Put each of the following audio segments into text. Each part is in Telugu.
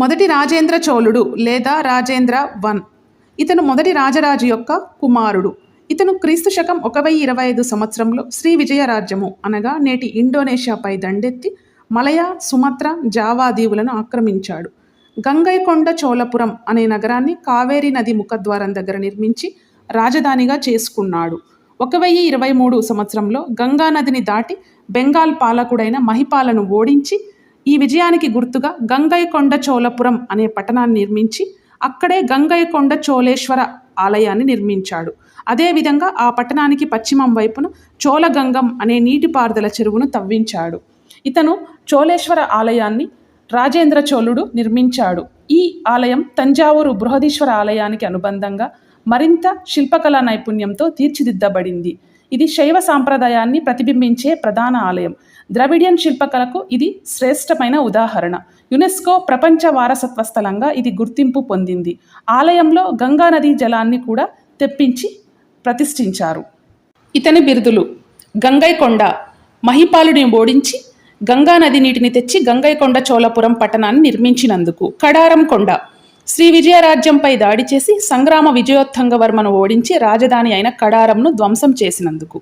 మొదటి రాజేంద్ర చోళుడు లేదా రాజేంద్ర వన్. ఇతను మొదటి రాజరాజు యొక్క కుమారుడు. ఇతను క్రీస్తు శకం ఒక వెయ్యి ఇరవై ఐదు సంవత్సరంలో శ్రీ విజయరాజ్యము అనగా నేటి ఇండోనేషియాపై దండెత్తి మలయ సుమత్ర జావా దీవులను ఆక్రమించాడు. గంగైకొండ చోళపురం అనే నగరాన్ని కావేరీ నది ముఖద్వారం దగ్గర నిర్మించి రాజధానిగా చేసుకున్నాడు. ఒక వెయ్యి ఇరవై మూడు సంవత్సరంలో గంగా నదిని దాటి బెంగాల్ పాలకుడైన మహిపాలను ఓడించి ఈ విజయానికి గుర్తుగా గంగైకొండ చోళపురం అనే పట్టణాన్ని నిర్మించి అక్కడే గంగైకొండ చోళేశ్వర ఆలయాన్ని నిర్మించాడు. అదేవిధంగా ఆ పట్టణానికి పశ్చిమం వైపున చోళగంగం అనే నీటిపారుదల చెరువును తవ్వించాడు. ఇతను చోళేశ్వర ఆలయాన్ని రాజేంద్ర చోళుడు నిర్మించాడు. ఈ ఆలయం తంజావూరు బృహదీశ్వర ఆలయానికి అనుబంధంగా మరింత శిల్పకళా నైపుణ్యంతో తీర్చిదిద్దబడింది. ఇది శైవ సాంప్రదాయాన్ని ప్రతిబింబించే ప్రధాన ఆలయం. ద్రవిడియన్ శిల్పకళకు ఇది శ్రేష్టమైన ఉదాహరణ. యునెస్కో ప్రపంచ వారసత్వ స్థలంగా ఇది గుర్తింపు పొందింది. ఆలయంలో గంగా నదీ జలాన్ని కూడా తెప్పించి ప్రతిష్ఠించారు. ఇతని బిరుదులు గంగైకొండ మహిపాలుడిని ఓడించి గంగా నది నీటిని తెచ్చి గంగైకొండ చోళపురం పట్టణాన్ని నిర్మించినందుకు. కడారం కొండ శ్రీ విజయరాజ్యంపై దాడి చేసి సంగ్రామ విజయోత్తంగవర్మను ఓడించి రాజధాని అయిన కడారంను ధ్వంసం చేసినందుకు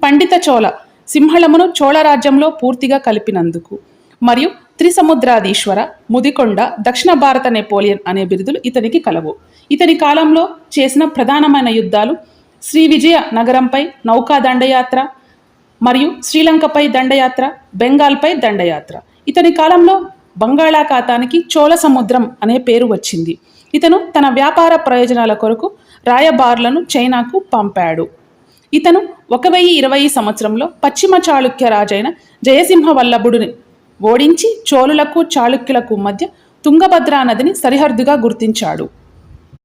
పండిత చోళ సింహళమును చోళరాజ్యంలో పూర్తిగా కలిపినందుకు మరియు త్రిసముద్రాధీశ్వర ముదికొండ దక్షిణ భారత నెపోలియన్ అనే బిరుదులు ఇతనికి కలవు. ఇతని కాలంలో చేసిన ప్రధానమైన యుద్ధాలు శ్రీ విజయ నగరంపై నౌకా దండయాత్ర మరియు శ్రీలంకపై దండయాత్ర బెంగాల్పై దండయాత్ర. ఇతని కాలంలో బంగాళాఖాతానికి చోళ సముద్రం అనే పేరు వచ్చింది. ఇతను తన వ్యాపార ప్రయోజనాల కొరకు రాయబారులను చైనాకు పంపాడు. ఇతను ఒక వెయ్యి ఇరవై సంవత్సరంలో పశ్చిమ చాళుక్య రాజైన జయసింహ వల్లభుడిని ఓడించి చోళులకు చాళుక్యులకు మధ్య తుంగభద్రా నదిని సరిహద్దుగా గుర్తించాడు.